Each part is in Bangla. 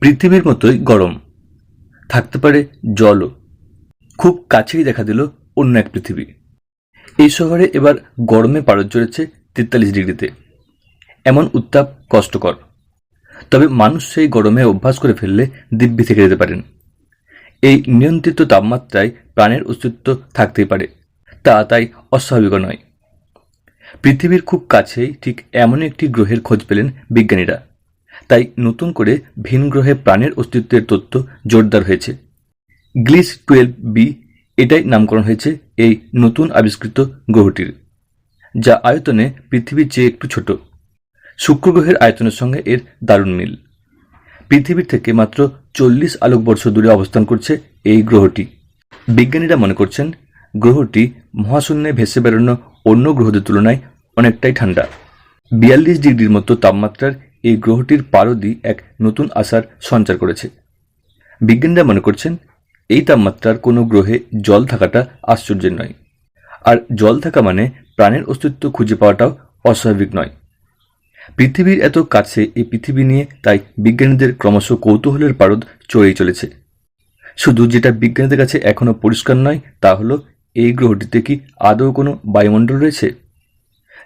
পৃথিবীর মতোই গরম। থাকতে পারে জলও। খুব কাছেই দেখা দিল অন্য এক পৃথিবী। এই শহরে এবার গরমে পারদ চড়েছে তেতাল্লিশ ডিগ্রিতে। এমন উত্তাপ কষ্টকর। তবে মানুষ সেই গরমে অভ্যাস করে ফেললে দিব্যি থেকে যেতে পারেন। এই নিয়ন্ত্রিত তাপমাত্রায় প্রাণের অস্তিত্ব থাকতেই পারে। তা তাই অস্বাভাবিক নয়। পৃথিবীর খুব কাছেই ঠিক এমন একটি গ্রহের খোঁজ পেলেন বিজ্ঞানীরা। তাই নতুন করে ভিন গ্রহে প্রাণের অস্তিত্বের তথ্য জোরদার হয়েছে। গ্লিস টুয়েলভ বি এটাই নামকরণ হয়েছে এই নতুন আবিষ্কৃত গ্রহটির, যা আয়তনে পৃথিবীর চেয়ে একটু ছোট। শুক্র গ্রহের আয়তনের সঙ্গে এর দারুণ মিল। পৃথিবীর থেকে মাত্র চল্লিশ আলোকবর্ষ দূরে অবস্থান করছে এই গ্রহটি। বিজ্ঞানীরা মনে করছেন, গ্রহটি মহাশূন্যে ভেসে বেরোনো অন্য গ্রহদের তুলনায় অনেকটাই ঠান্ডা। বিয়াল্লিশ ডিগ্রির মতো তাপমাত্রার এই গ্রহটির পারদই এক নতুন আশার সঞ্চার করেছে। বিজ্ঞানীরা মনে করছেন, এই তাপমাত্রার কোনো গ্রহে জল থাকাটা আশ্চর্যের নয়। আর জল থাকা মানে প্রাণের অস্তিত্ব খুঁজে পাওয়াটাও অস্বাভাবিক নয়। পৃথিবীর এত কাছে এই পৃথিবী নিয়ে তাই বিজ্ঞানীদের ক্রমশ কৌতূহলের পারদ চড়েই চলেছে। শুধু যেটা বিজ্ঞানীদের কাছে এখনও পরিষ্কার নয়, তা হলো, এই গ্রহটিতে কি আদৌ কোনো বায়ুমণ্ডল রয়েছে?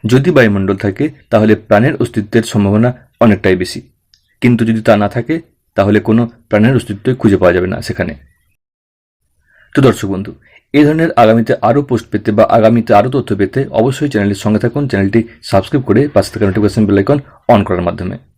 যদি বায়ুমণ্ডল থাকে, তাহলে প্রাণের অস্তিত্বের সম্ভাবনা অনেকটাই বেশি। কিন্তু যদি তা না থাকে, তাহলে কোনো প্রাণের অস্তিত্বই খুঁজে পাওয়া যাবে না সেখানে। তো দর্শক বন্ধু, এ ধরনের আগামীতে আরও পোস্ট পেতে বা আগামীতে আরও তথ্য পেতে অবশ্যই চ্যানেলটির সঙ্গে থাকুন। চ্যানেলটি সাবস্ক্রাইব করে পাশে থাকা নোটিফিকেশন বেলাইকন অন করার মাধ্যমে।